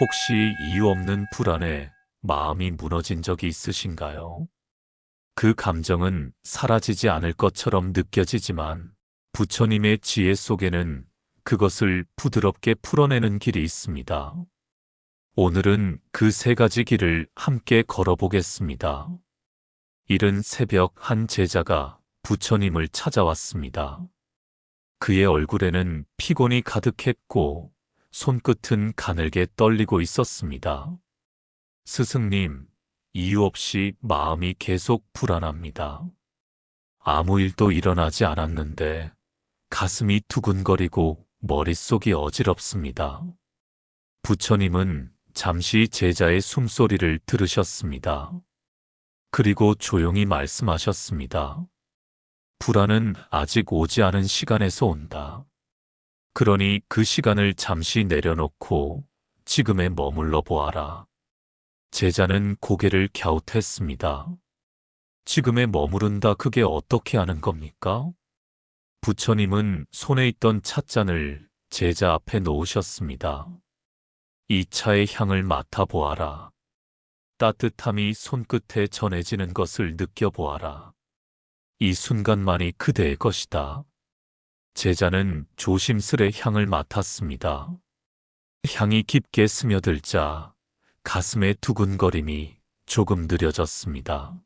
혹시 이유 없는 불안에 마음이 무너진 적이 있으신가요? 그 감정은 사라지지 않을 것처럼 느껴지지만 부처님의 지혜 속에는 그것을 부드럽게 풀어내는 길이 있습니다. 오늘은 그 세 가지 길을 함께 걸어보겠습니다. 이른 새벽 한 제자가 부처님을 찾아왔습니다. 그의 얼굴에는 피곤이 가득했고 손끝은 가늘게 떨리고 있었습니다. 스승님, 이유 없이 마음이 계속 불안합니다. 아무 일도 일어나지 않았는데 가슴이 두근거리고 머릿속이 어지럽습니다. 부처님은 잠시 제자의 숨소리를 들으셨습니다. 그리고 조용히 말씀하셨습니다. 불안은 아직 오지 않은 시간에서 온다. 그러니 그 시간을 잠시 내려놓고 지금에 머물러 보아라. 제자는 고개를 갸웃했습니다. 지금에 머무른다 그게 어떻게 하는 겁니까? 부처님은 손에 있던 찻잔을 제자 앞에 놓으셨습니다. 이 차의 향을 맡아보아라. 따뜻함이 손끝에 전해지는 것을 느껴보아라. 이 순간만이 그대의 것이다. 제자는 조심스레 향을 맡았습니다. 향이 깊게 스며들자 가슴의 두근거림이 조금 느려졌습니다.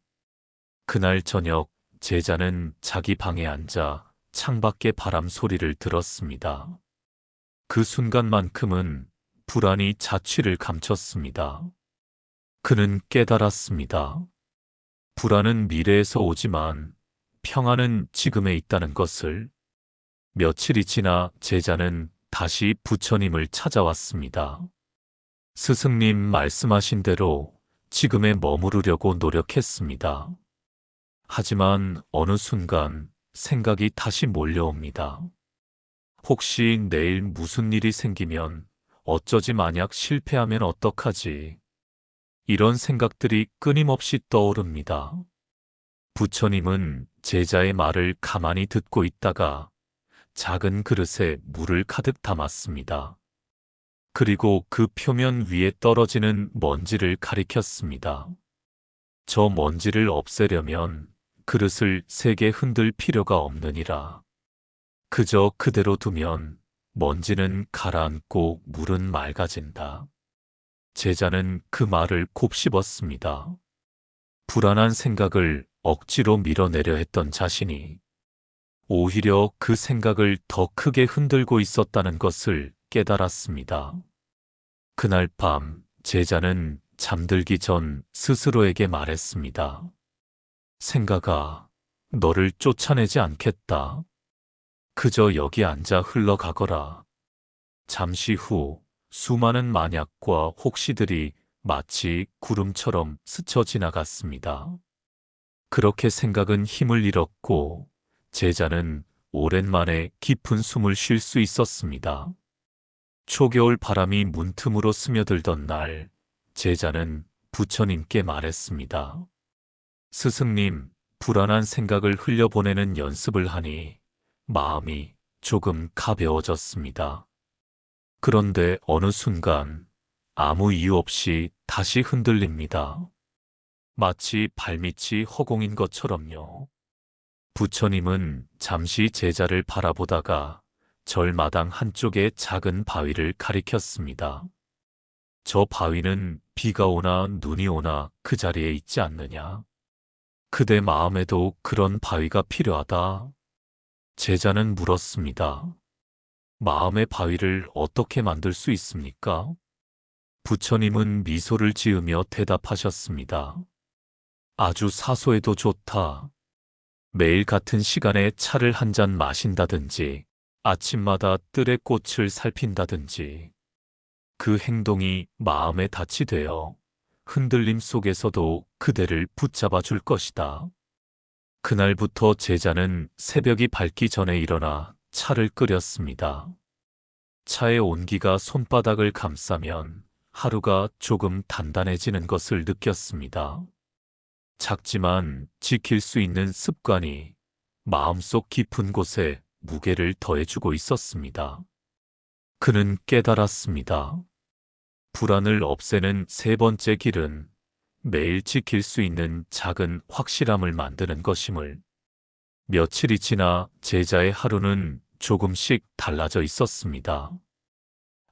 그날 저녁 제자는 자기 방에 앉아 창밖의 바람 소리를 들었습니다. 그 순간만큼은 불안이 자취를 감췄습니다. 그는 깨달았습니다. 불안은 미래에서 오지만 평안은 지금에 있다는 것을 며칠이 지나 제자는 다시 부처님을 찾아왔습니다. 스승님 말씀하신 대로 지금에 머무르려고 노력했습니다. 하지만 어느 순간 생각이 다시 몰려옵니다. 혹시 내일 무슨 일이 생기면 어쩌지 만약 실패하면 어떡하지? 이런 생각들이 끊임없이 떠오릅니다. 부처님은 제자의 말을 가만히 듣고 있다가 작은 그릇에 물을 가득 담았습니다. 그리고 그 표면 위에 떨어지는 먼지를 가리켰습니다. 저 먼지를 없애려면 그릇을 세게 흔들 필요가 없느니라. 그저 그대로 두면 먼지는 가라앉고 물은 맑아진다. 제자는 그 말을 곱씹었습니다. 불안한 생각을 억지로 밀어내려 했던 자신이 오히려 그 생각을 더 크게 흔들고 있었다는 것을 깨달았습니다. 그날 밤 제자는 잠들기 전 스스로에게 말했습니다. 생각아, 너를 쫓아내지 않겠다. 그저 여기 앉아 흘러가거라. 잠시 후 수많은 만약과 혹시들이 마치 구름처럼 스쳐 지나갔습니다. 그렇게 생각은 힘을 잃었고 제자는 오랜만에 깊은 숨을 쉴 수 있었습니다. 초겨울 바람이 문틈으로 스며들던 날, 제자는 부처님께 말했습니다. 스승님, 불안한 생각을 흘려보내는 연습을 하니 마음이 조금 가벼워졌습니다. 그런데 어느 순간 아무 이유 없이 다시 흔들립니다. 마치 발밑이 허공인 것처럼요. 부처님은 잠시 제자를 바라보다가 절마당 한쪽에 작은 바위를 가리켰습니다. 저 바위는 비가 오나 눈이 오나 그 자리에 있지 않느냐. 그대 마음에도 그런 바위가 필요하다. 제자는 물었습니다. 마음의 바위를 어떻게 만들 수 있습니까? 부처님은 미소를 지으며 대답하셨습니다. 아주 사소해도 좋다. 매일 같은 시간에 차를 한 잔 마신다든지, 아침마다 뜰의 꽃을 살핀다든지, 그 행동이 마음에 닻이 되어 흔들림 속에서도 그대를 붙잡아 줄 것이다. 그날부터 제자는 새벽이 밝기 전에 일어나 차를 끓였습니다. 차의 온기가 손바닥을 감싸면 하루가 조금 단단해지는 것을 느꼈습니다. 작지만 지킬 수 있는 습관이 마음속 깊은 곳에 무게를 더해주고 있었습니다. 그는 깨달았습니다. 불안을 없애는 세 번째 길은 매일 지킬 수 있는 작은 확실함을 만드는 것임을. 며칠이 지나 제자의 하루는 조금씩 달라져 있었습니다.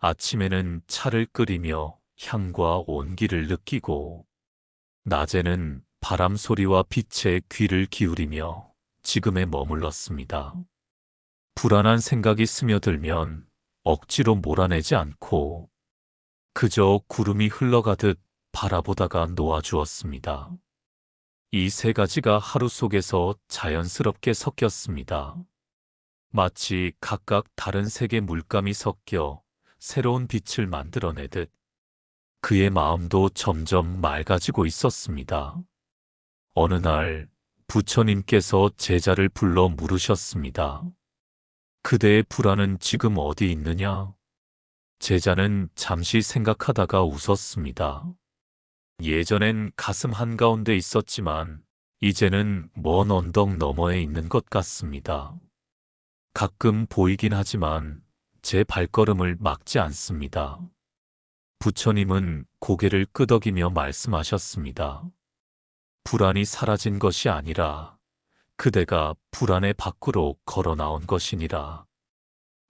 아침에는 차를 끓이며 향과 온기를 느끼고, 낮에는 바람 소리와 빛에 귀를 기울이며 지금에 머물렀습니다. 불안한 생각이 스며들면 억지로 몰아내지 않고 그저 구름이 흘러가듯 바라보다가 놓아주었습니다. 이 세 가지가 하루 속에서 자연스럽게 섞였습니다. 마치 각각 다른 색의 물감이 섞여 새로운 빛을 만들어내듯 그의 마음도 점점 맑아지고 있었습니다. 어느 날 부처님께서 제자를 불러 물으셨습니다. 그대의 불안은 지금 어디 있느냐? 제자는 잠시 생각하다가 웃었습니다. 예전엔 가슴 한가운데 있었지만 이제는 먼 언덕 너머에 있는 것 같습니다. 가끔 보이긴 하지만 제 발걸음을 막지 않습니다. 부처님은 고개를 끄덕이며 말씀하셨습니다. 불안이 사라진 것이 아니라 그대가 불안의 밖으로 걸어 나온 것이니라.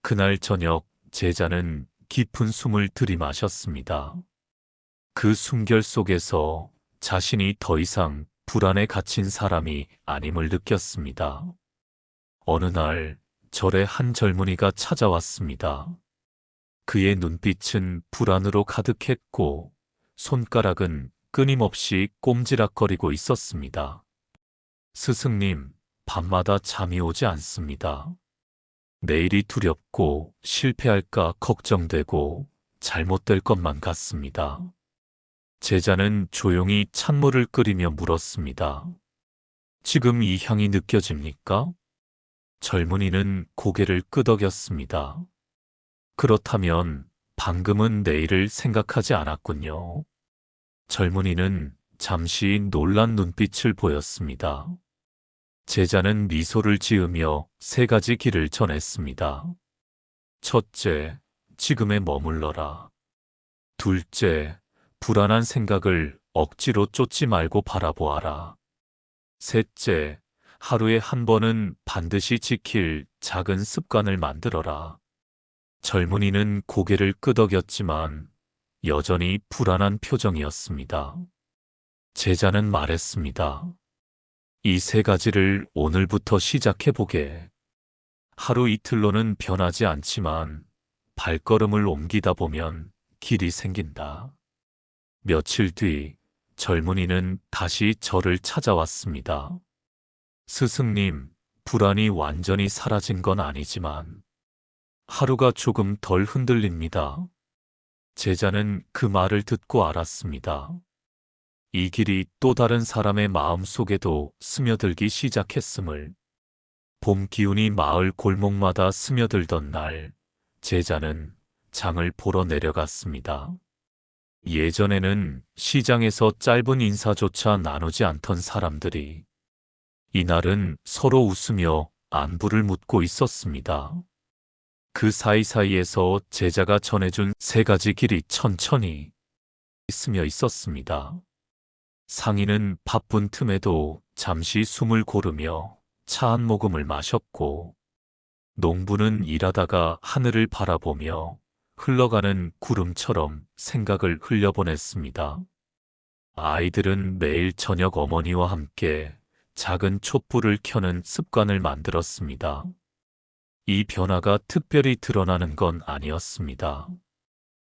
그날 저녁 제자는 깊은 숨을 들이마셨습니다. 그 숨결 속에서 자신이 더 이상 불안에 갇힌 사람이 아님을 느꼈습니다. 어느 날 절에 한 젊은이가 찾아왔습니다. 그의 눈빛은 불안으로 가득했고 손가락은 끊임없이 꼼지락거리고 있었습니다. 스승님, 밤마다 잠이 오지 않습니다. 내일이 두렵고 실패할까 걱정되고 잘못될 것만 같습니다. 제자는 조용히 찬물을 끓이며 물었습니다. 지금 이 향이 느껴집니까? 젊은이는 고개를 끄덕였습니다. 그렇다면 방금은 내일을 생각하지 않았군요. 젊은이는 잠시 놀란 눈빛을 보였습니다. 제자는 미소를 지으며 세 가지 길을 전했습니다. 첫째, 지금에 머물러라. 둘째, 불안한 생각을 억지로 쫓지 말고 바라보아라. 셋째, 하루에 한 번은 반드시 지킬 작은 습관을 만들어라. 젊은이는 고개를 끄덕였지만 여전히 불안한 표정이었습니다. 제자는 말했습니다. 이 세 가지를 오늘부터 시작해보게. 하루 이틀로는 변하지 않지만 발걸음을 옮기다 보면 길이 생긴다. 며칠 뒤 젊은이는 다시 저를 찾아왔습니다. 스승님, 불안이 완전히 사라진 건 아니지만 하루가 조금 덜 흔들립니다. 제자는 그 말을 듣고 알았습니다. 이 길이 또 다른 사람의 마음 속에도 스며들기 시작했음을. 봄 기운이 마을 골목마다 스며들던 날, 제자는 장을 보러 내려갔습니다. 예전에는 시장에서 짧은 인사조차 나누지 않던 사람들이 이날은 서로 웃으며 안부를 묻고 있었습니다. 그 사이사이에서 제자가 전해준 세 가지 길이 천천히 스며 있었습니다. 상인은 바쁜 틈에도 잠시 숨을 고르며 차 한 모금을 마셨고, 농부는 일하다가 하늘을 바라보며 흘러가는 구름처럼 생각을 흘려보냈습니다. 아이들은 매일 저녁 어머니와 함께 작은 촛불을 켜는 습관을 만들었습니다. 이 변화가 특별히 드러나는 건 아니었습니다.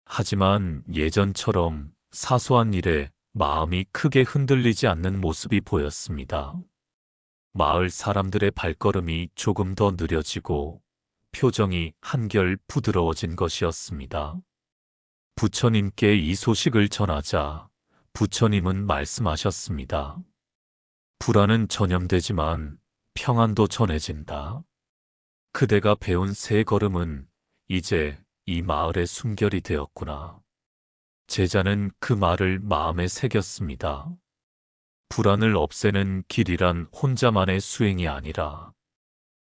하지만 예전처럼 사소한 일에 마음이 크게 흔들리지 않는 모습이 보였습니다. 마을 사람들의 발걸음이 조금 더 느려지고 표정이 한결 부드러워진 것이었습니다. 부처님께 이 소식을 전하자 부처님은 말씀하셨습니다. 불안은 전염되지만 평안도 전해진다. 그대가 배운 세 걸음은 이제 이 마을의 숨결이 되었구나. 제자는 그 말을 마음에 새겼습니다. 불안을 없애는 길이란 혼자만의 수행이 아니라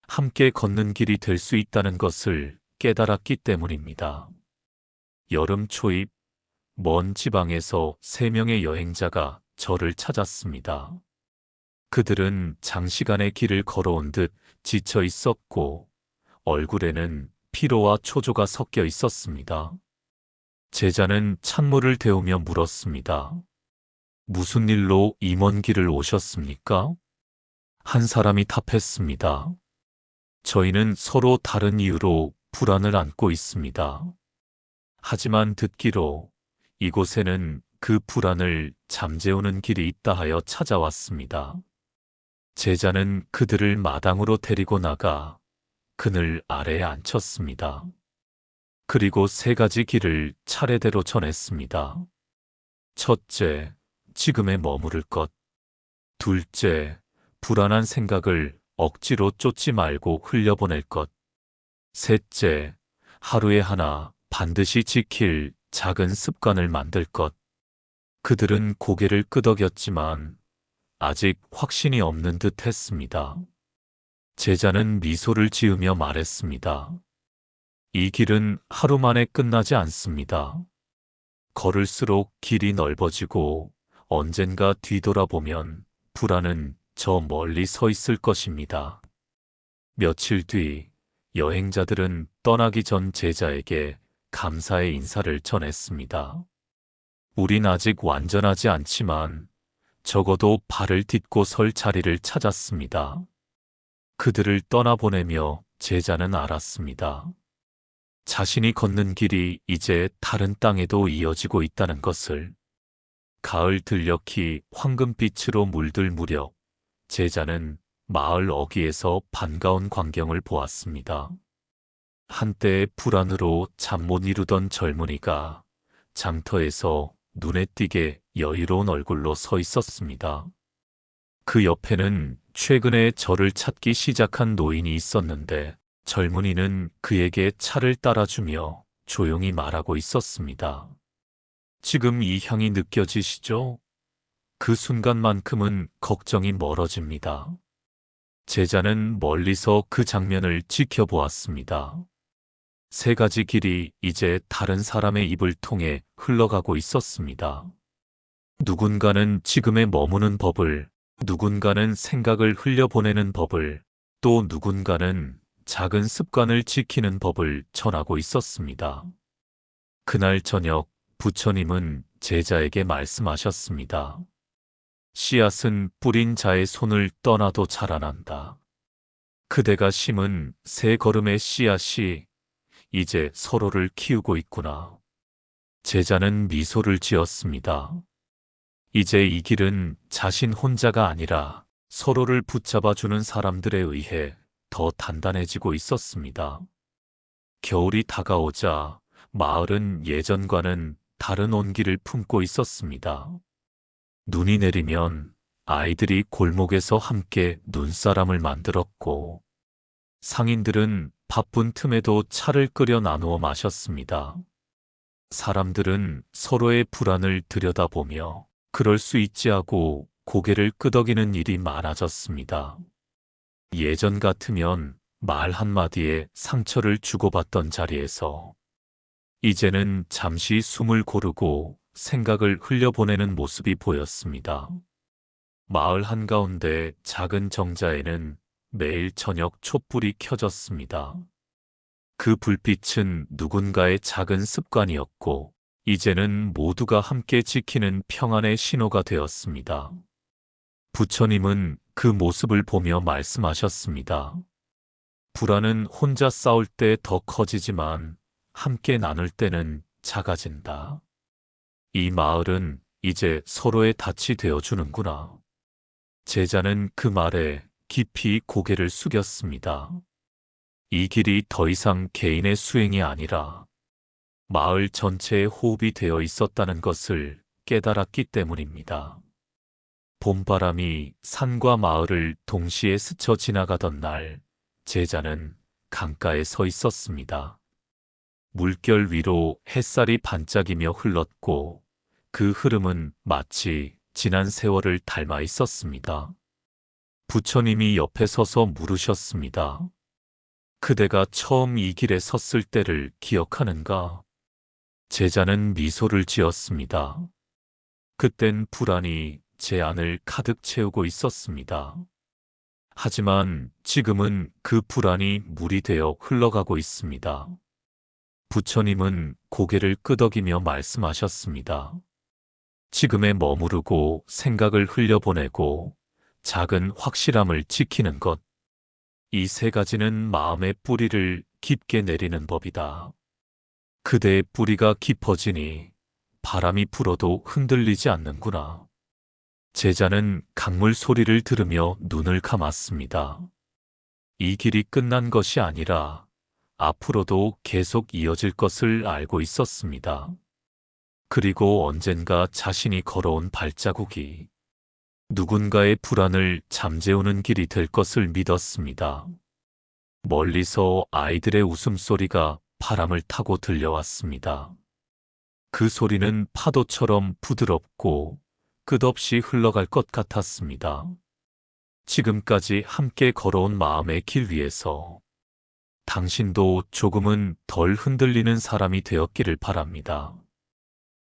함께 걷는 길이 될 수 있다는 것을 깨달았기 때문입니다. 여름 초입 먼 지방에서 세 명의 여행자가 저를 찾았습니다. 그들은 장시간의 길을 걸어온 듯 지쳐 있었고 얼굴에는 피로와 초조가 섞여 있었습니다. 제자는 찬물을 데우며 물었습니다. 무슨 일로 이먼 길을 오셨습니까? 한 사람이 답했습니다. 저희는 서로 다른 이유로 불안을 안고 있습니다. 하지만 듣기로 이곳에는 그 불안을 잠재우는 길이 있다 하여 찾아왔습니다. 제자는 그들을 마당으로 데리고 나가 그늘 아래에 앉혔습니다. 그리고 세 가지 길을 차례대로 전했습니다. 첫째, 지금에 머무를 것. 둘째, 불안한 생각을 억지로 쫓지 말고 흘려보낼 것. 셋째, 하루에 하나 반드시 지킬 작은 습관을 만들 것. 그들은 고개를 끄덕였지만 아직 확신이 없는 듯 했습니다. 제자는 미소를 지으며 말했습니다. 이 길은 하루 만에 끝나지 않습니다. 걸을수록 길이 넓어지고 언젠가 뒤돌아보면 불안은 저 멀리 서 있을 것입니다. 며칠 뒤 여행자들은 떠나기 전 제자에게 감사의 인사를 전했습니다. 우린 아직 완전하지 않지만 적어도 발을 딛고 설 자리를 찾았습니다. 그들을 떠나보내며 제자는 알았습니다. 자신이 걷는 길이 이제 다른 땅에도 이어지고 있다는 것을 가을 들녘이 황금빛으로 물들 무렵 제자는 마을 어귀에서 반가운 광경을 보았습니다. 한때 불안으로 잠 못 이루던 젊은이가 장터에서 눈에 띄게 여유로운 얼굴로 서 있었습니다. 그 옆에는 최근에 저를 찾기 시작한 노인이 있었는데 젊은이는 그에게 차를 따라주며 조용히 말하고 있었습니다. 지금 이 향이 느껴지시죠? 그 순간만큼은 걱정이 멀어집니다. 제자는 멀리서 그 장면을 지켜보았습니다. 세 가지 길이 이제 다른 사람의 입을 통해 흘러가고 있었습니다. 누군가는 지금에 머무는 법을, 누군가는 생각을 흘려보내는 법을, 또 누군가는 작은 습관을 지키는 법을 전하고 있었습니다. 그날 저녁 부처님은 제자에게 말씀하셨습니다. 씨앗은 뿌린 자의 손을 떠나도 자라난다. 그대가 심은 세 걸음의 씨앗이 이제 서로를 키우고 있구나. 제자는 미소를 지었습니다. 이제 이 길은 자신 혼자가 아니라 서로를 붙잡아주는 사람들에 의해 더 단단해지고 있었습니다. 겨울이 다가오자 마을은 예전과는 다른 온기를 품고 있었습니다. 눈이 내리면 아이들이 골목에서 함께 눈사람을 만들었고 상인들은 바쁜 틈에도 차를 끓여 나누어 마셨습니다. 사람들은 서로의 불안을 들여다보며 그럴 수 있지 하고 고개를 끄덕이는 일이 많아졌습니다. 예전 같으면 말 한마디에 상처를 주고받던 자리에서 이제는 잠시 숨을 고르고 생각을 흘려보내는 모습이 보였습니다. 마을 한가운데 작은 정자에는 매일 저녁 촛불이 켜졌습니다. 그 불빛은 누군가의 작은 습관이었고, 이제는 모두가 함께 지키는 평안의 신호가 되었습니다. 부처님은 그 모습을 보며 말씀하셨습니다. 불안은 혼자 싸울 때 더 커지지만 함께 나눌 때는 작아진다. 이 마을은 이제 서로의 닻이 되어주는구나. 제자는 그 말에 깊이 고개를 숙였습니다. 이 길이 더 이상 개인의 수행이 아니라 마을 전체의 호흡이 되어 있었다는 것을 깨달았기 때문입니다. 봄바람이 산과 마을을 동시에 스쳐 지나가던 날, 제자는 강가에 서 있었습니다. 물결 위로 햇살이 반짝이며 흘렀고, 그 흐름은 마치 지난 세월을 닮아 있었습니다. 부처님이 옆에 서서 물으셨습니다. 그대가 처음 이 길에 섰을 때를 기억하는가? 제자는 미소를 지었습니다. 그땐 불안이 제 안을 가득 채우고 있었습니다. 하지만 지금은 그 불안이 물이 되어 흘러가고 있습니다. 부처님은 고개를 끄덕이며 말씀하셨습니다. 지금에 머무르고 생각을 흘려보내고 작은 확실함을 지키는 것. 이 세 가지는 마음의 뿌리를 깊게 내리는 법이다. 그대의 뿌리가 깊어지니 바람이 불어도 흔들리지 않는구나. 제자는 강물 소리를 들으며 눈을 감았습니다. 이 길이 끝난 것이 아니라 앞으로도 계속 이어질 것을 알고 있었습니다. 그리고 언젠가 자신이 걸어온 발자국이 누군가의 불안을 잠재우는 길이 될 것을 믿었습니다. 멀리서 아이들의 웃음소리가 바람을 타고 들려왔습니다. 그 소리는 파도처럼 부드럽고 끝없이 흘러갈 것 같았습니다. 지금까지 함께 걸어온 마음의 길 위에서 당신도 조금은 덜 흔들리는 사람이 되었기를 바랍니다.